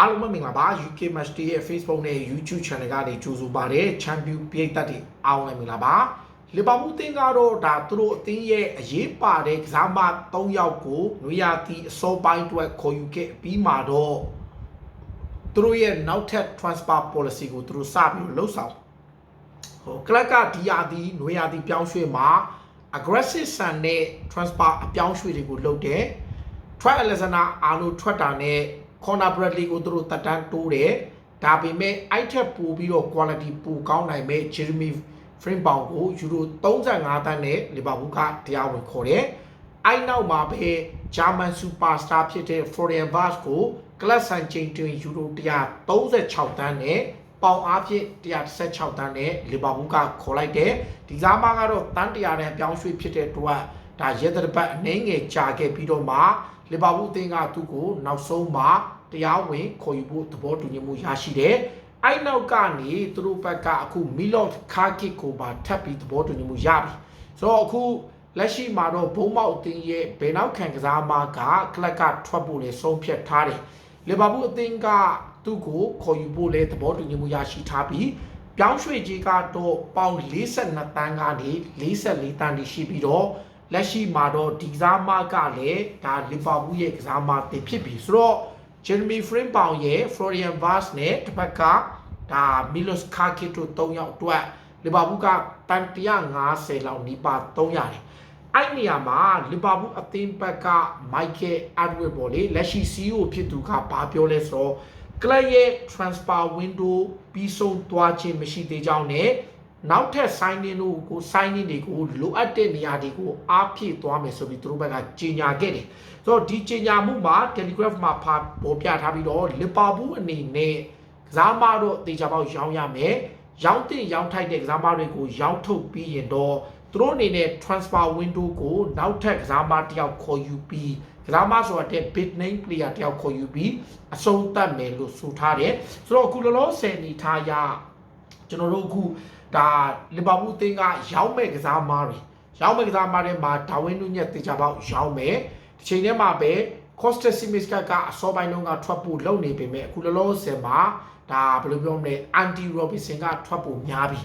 အားလုံးပဲမင်္ဂလာပါ UK Match Day ရဲ့ Facebook နဲ့ YouTube Channel ကနေကြိုဆိုပါရစေ Champion ပြည်သက်တွေအားလုံးလည်းမင်္ဂလာပါလီဗာပူးအသင်းကတော့ဒါသူတို့အသင်းရဲ့အရေးပါတဲ့ကစားမ3ယောက်ကိုနွေရာသီအစောပိုင်းအတွက်ခေါ်ယူခဲ့ပြီးမှတော့သူတို့ရဲ့နောက်ထပ် transfer policy ကိုသူတို့စပြီးတော့လှုပ်ဆောင်ဟိုကလပ်ကဒီယာဒီနွေရာသီပြောင်းရွှေ့မှာ aggressive ဆန်တဲ့ transfer အပြောင်းရွှေ့တွေကိုလုပ်တယ် Trent Alexander အာလိုထွက်တာနဲ့ Conor Bradley ကိုသူတို့တက်တန်းတိုးတယ်ဒါပေမဲ့အဲ့ထက်ပိုပြီးတော့ quality ပိုကောင်းနိုင်မဲ့ Jeremy Frimpong ကိုယူရို35တန်းနဲ့လီဗာပူးကတရားဝင်ခေါ်တယ်အဲ့နောက်မှာပဲ German superstar ဖြစ်တဲ့ Florian Wirtz ကိုကလပ်ဆန်ချိန်တွင်ယူရို136တန်းနဲ့ပေါင်အားဖြင့်116တန်းနဲ့လီဗာပူးကခေါ်လိုက်တယ်ဒီစားမကတော့တန်း100နဲ့ပြောင်းရွှေ့ဖြစ်တဲ့အတွက်ဒါရဲတဲ့ပတ်အနှင်းငယ်ကြာခဲ့ပြီးတော့မှ လီဗာပူးအသင်းကသူ့ကိုနောက်ဆုံးမှတရားဝင်ခေါ်ယူဖို့သဘောတူညီမှုရရှိတယ်။အဲ့နောက်ကနေသူတို့ဘက်ကအခုမီလော့ခါကစ်ကိုပါထပ်ပြီးသဘောတူညီမှုရပြီ။ဆိုတော့အခုလက်ရှိမှာတော့ဘုံမောက်အသင်းရဲ့ဘယ်နောက်ခံကစားမကကလပ်ကထွက်ဖို့လေဆုံးဖြတ်ထားတယ်။လီဗာပူးအသင်းကသူ့ကိုခေါ်ယူဖို့လေသဘောတူညီမှုရရှိထားပြီးပြောင်းရွှေ့ကြီးကတော့ပေါင်42တန်းကနေ44တန်းတိရှိပြီးတော့ လက်ရှိမှာတော့ဒီကစားမကလည်းဒါလီဗာပူးရဲ့ကစားမတင်ဖြစ်ပြီဆိုတော့ Jeremy Frimpong ရဲ့ Florian Wirtz နဲ့တစ်ဖက်ကဒါ Milos Karkic တို့၃ယောက်အတွက်လီဗာပူးကတန်150လောက်နီးပါ300တယ်အဲ့နေရာမှာလီဗာပူးအသင်းဘက်က Michael Edward ပေါ်လေလက်ရှိ CEO ဖြစ်သူကဘာပြောလဲဆိုတော့ကလပ်ရဲ့ transfer window ပြီးဆုံးသွားခြင်းမရှိသေးကြောင်းနဲ့ နောက်ထပ် signing တို့ကို signing တွေကိုလိုအပ်တဲ့နေရာတွေကိုအားဖြည့်သွားမယ်ဆိုပြီးသူတို့ဘက်ကကြေညာခဲ့တယ်။ဆိုတော့ဒီကြေညာမှုမှာ Telegraph မှာဖာပေါ်ပြထားပြီးတော့လီဗာပူးအနေနဲ့ကစားမတော့တေချာပေါက်ရောင်းရမယ်။ရောင်းတင်ရောင်းထိုက်တဲ့ကစားမတွေကိုရောင်းထုတ်ပြီးရင်တော့သူတို့အနေနဲ့ transfer window ကိုနောက်ထပ်ကစားမတစ်ယောက်ခေါ်ယူပြီးကစားမဆိုတာတဲ့ big name player တယောက်ခေါ်ယူပြီးအဆုံးသတ်မယ်လို့ဆိုထားတယ်ဆိုတော့အခုလောလောဆယ်နေထားရ ကျွန်တော်တို့အခုဒါလီဗာပူးအသင်းကရောင်းမဲ့ကစားမတွေရောင်းမဲ့ကစားမတွေမှာဒါဝင်းနူးညက်တေချာပေါက်ရောင်းမယ်ဒီချိန်ထဲမှာပဲ Costa Simiska ကအစောပိုင်းတုန်းကထွက်ဖို့လုပ်နေပေမဲ့အခုလောလောဆယ်မှာဒါဘယ်လိုပြောမလဲ Anti Robinson ကထွက်ဖို့များပြီ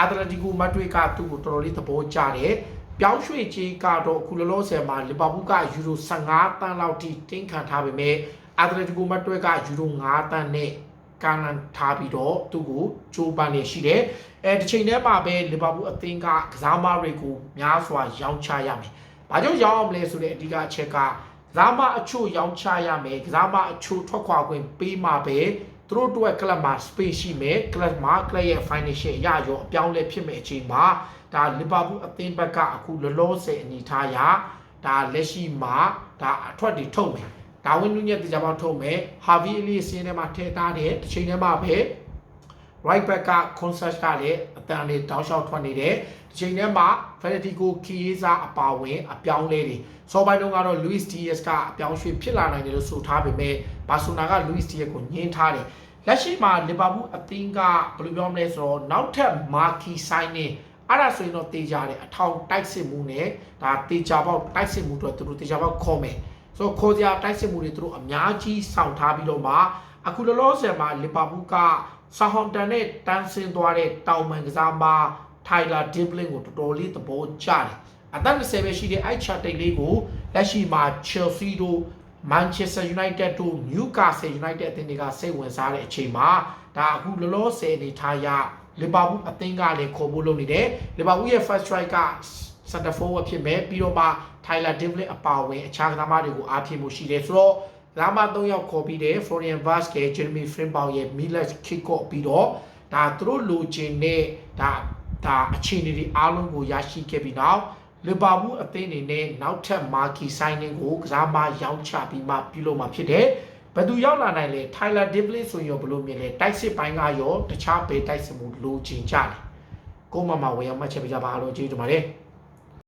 အတလက်တီကိုမတ်တွေကသူ့ကိုတော်တော်လေးသဘောကျတယ်ပြောင်းရွှေ့ကြီးကတော့အခုလောလောဆယ်မှာလီဗာပူးကယူရို15တန်းလောက်ထိတင်းခံထားပေမဲ့အတလက်တီကိုမတ်တွေကယူရို9တန်းနဲ့ ကန်လန်ထားပြီးတော့သူ့ကိုကြိုးပမ်းနေရှိတယ်။အဲတစ်ချိန်တည်းမှာပဲလီဗာပူးအသင်းကကစားမတွေကိုများစွာရောင်းချရမယ်။ဘာကြောင့်ရောင်းအောင်လဲဆိုတဲ့အဓိကအချက်ကကစားမအချို့ရောင်းချရမယ်ကစားမအချို့ထွက်ခွာခွင့်ပေးမှပဲသူတို့တို့ရဲ့ကလပ်မှာ space ရှိမယ်ကလပ်မှာကလပ်ရဲ့ financial အရရောအပြောင်းလဲဖြစ်မယ်အချိန်မှာဒါလီဗာပူးအသင်းဘက်ကအခုလောလောဆယ်အနေထားရဒါလက်ရှိမှာဒါအထွက်တွေထုတ်မယ် ဒါဝင်နူးညက်တေချာပေါက်ထုတ်မယ်ဟာဗီအလီစင်းထဲမှာထည့်ထားတယ်တစ်ချိန်ထဲမှာပဲ right back က concert ကလည်းအတန်လေးတောင်းလျှောက်ထွက်နေတယ်ဒီချိန်ထဲမှာ Federico Chiesa အပါဝင်အပြောင်းလဲတွေစောပိုင်းတုန်းကတော့ Luis Diaz ကအပြောင်းရွှေ့ဖြစ်လာနိုင်တယ်လို့ဆိုထားပေမဲ့ဘာဆိုနာက Luis Diaz ကိုညှင်းထားတယ်လက်ရှိမှာလီဗာပူးအသင်းကဘယ်လိုပြောမလဲဆိုတော့နောက်ထပ် marquee signing အဲ့ဒါဆိုရင်တော့တေချာတယ်အထောင်တိုက်စစ်မှုနဲ့ဒါတေချာပေါက်တိုက်စစ်မှုတော့သူတို့တေချာပေါက်ခေါ်မယ် ဆိုတော့ခေါ်စရာတိုက်စစ်မှုတွေသူတို့အများကြီးစောင့်ထားပြီးတော့မှအခုလောလောဆယ်မှာလီဗာပူးကဆာဟွန်တန်နဲ့တန်းဆင်းသွားတဲ့တောင်ပန်ကစားမထိုင်လာဒီပလင်ကိုတော်တော်လေးသဘောကျတယ်အသက်20ပဲရှိတဲ့အဲ့ချာတိတ်လေးကိုလက်ရှိမှာ Chelsea တို့ Manchester United တို့ Newcastle United အသင်းတွေကစိတ်ဝင်စားတဲ့အချိန်မှာဒါအခုလောလောဆယ်နေထားရလီဗာပူးအသင်းကလည်းခေါ်ဖို့လုပ်နေတယ်လီဗာပူးရဲ့ first strike က center forward ဖြစ်မယ်ပြီးတော့မှ Tyler Devlin အပါအဝင်အခြားကစားမတွေကိုအားဖြည့်မှုရှိတယ်ဆိုတော့လာမ၃ယောက်ခေါ်ပြီးတယ် Florian Wirtz က Jeremy Frimpong ရဲ့ Milas Kick-off ပြီးတော့ဒါသူတို့လိုချင်တဲ့ဒါဒါအခြေအနေတွေအားလုံးကိုရရှိခဲ့ပြီးနောက်လီဗာပူးအသင်းအနေနဲ့နောက်ထပ်မာကီဆိုင်နင်းကိုကစားမရောင်းချပြီးမှပြုလုပ်မှာဖြစ်တယ်ဘယ်သူရောက်လာနိုင်လဲ Tyler Devlin ဆိုရင်ရောဘယ်လိုမြင်လဲတိုက်စစ်ပိုင်းကရောတခြားဘေးတိုက်စစ်မှုလိုချင်ကြတယ်ကိုမမဝယ်ရမှချက်ပြကြပါလို့ကျေးဇူးတင်ပါတယ်